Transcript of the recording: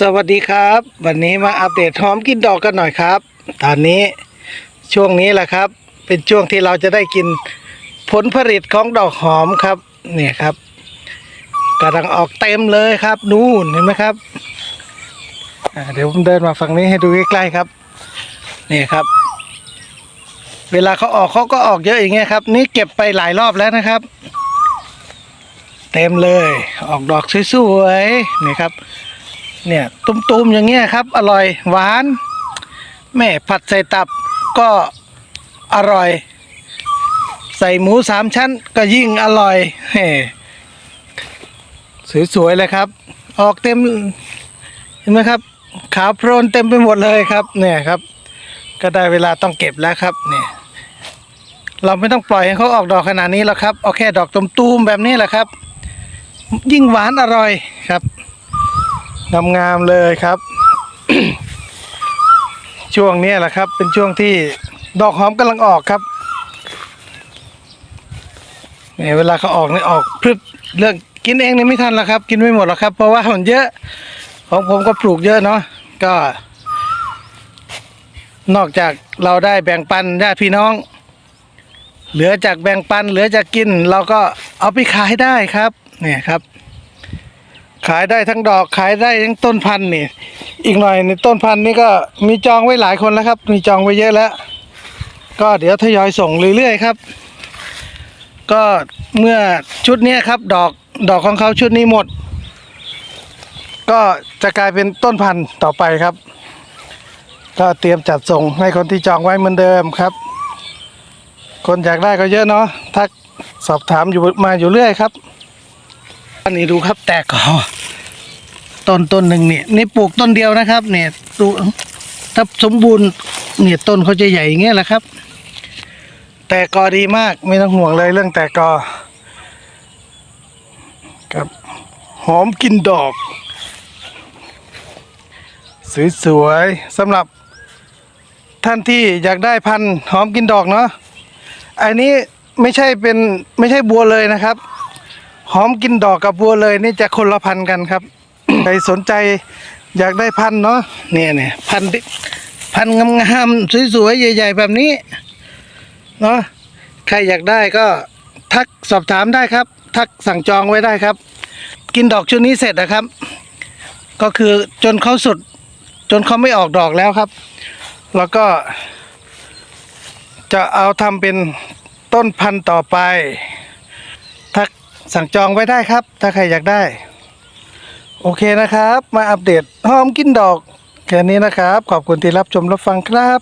สวัสดีครับ วันนี้มาอัปเดตหอมกินดอกกันหน่อยครับ ตอนนี้ช่วงนี้แหละครับ เป็นช่วงที่เราจะได้กินผลผลิตของดอกหอมครับเนี่ยครับกำลังออกเต็มเลยครับนู่นเห็นไหมครับเดี๋ยวผมเดินมาฝั่งนี้ให้ดูใกล้ๆครับนี่ครับ เวลาเขาออกเขาก็ออกเยอะอย่างเงี้ยครับ นี่เก็บไปหลายรอบแล้วนะครับ เต็มเลย ออกดอกสวยๆนี่ครับ เนี่ยตุ้มๆอย่างเงี้ยครับ อร่อยหวานแม่ผัดใส่ตับก็อร่อย ใส่หมูสามชั้นก็ยิ่งอร่อยเฮ้สวยๆเลยครับ ออกเต็มเห็นไหมครับ ขาวโพลนเต็มไปหมดเลยครับ เนี่ยครับ ก็ได้เวลาต้องเก็บแล้วครับเนี่ยเราไม่ต้องปล่อยให้เขาออกดอกขนาดนี้แล้วครับ เอาแค่ดอกตุ้มๆแบบนี้แหละครับ ยิ่งหวานอร่อยครับ งามๆเลยครับ ช่วงนี้แหละครับ เป็นช่วงที่ดอกหอมกำลังออกครับเนี่ยเวลาเขาออกนี่ออกพรึบเรื่องกินเองนี่ไม่ทันแล้วครับ กินไม่หมดหรอกครับ เพราะว่ามันเยอะ ของผมก็ปลูกเยอะเนาะก็ นอกจากเราได้แบ่งปันญาติพี่น้อง เหลือจากแบ่งปัน เหลือจากกิน เราก็เอาไปขายได้ครับ เนี่ยครับ ขายได้ทั้งดอกขายได้ทั้งต้นพันธุ์นี่ อีกหน่อยในต้นพันธุ์นี่ก็มีจองไว้หลายคนแล้วครับ มีจองไว้เยอะแล้ว ก็เดี๋ยวทยอยส่งเรื่อยๆครับ ก็เมื่อชุดนี้ครับ ดอกดอกของเขาชุดนี้หมด ก็จะกลายเป็นต้นพันธุ์ต่อไปครับ ก็เตรียมจัดส่งให้คนที่จองไว้เหมือนเดิมครับ คนอยากได้ก็เยอะเนาะทักสอบถามอยู่มาอยู่เรื่อยครับ อันนี้ดูครับแตกกอต้นต้นหนึ่งเนี่ยนี่ปลูกต้นเดียวนะครับ เนี่ยดูถ้าสมบูรณ์เนี่ยต้นเขาจะใหญ่อย่างเงี้ยแหละครับ แตกกอดีมากไม่ต้องห่วงเลยเรื่องแตกกอครับหอมกินดอก สวยๆสำหรับท่านที่อยากได้พันธุ์หอมกินดอกเนาะอันนี้ไม่ใช่เป็นไม่ใช่บัวเลยนะครับ หอมกินดอกกับบัวเลยนี่จะคนละพันกันครับ ใครสนใจอยากได้พันเนาะเนี่ยเนี่ยพันพันงามๆสวยๆใหญ่ ๆ แบบนี้เนาะใครอยากได้ก็ทักสอบถามได้ครับ ทักสั่งจองไว้ได้ครับ กินดอกชุดนี้เสร็จนะครับ ก็คือจนเขาสุด จนเขาไม่ออกดอกแล้วครับ แล้วก็ จะเอาทำเป็นต้นพันธุ์ต่อไป สั่งจองไว้ได้ครับ ถ้าใครอยากได้ โอเคนะครับ มาอัปเดตหอมกินดอก แค่นี้นะครับ ขอบคุณที่รับชมรับฟังครับ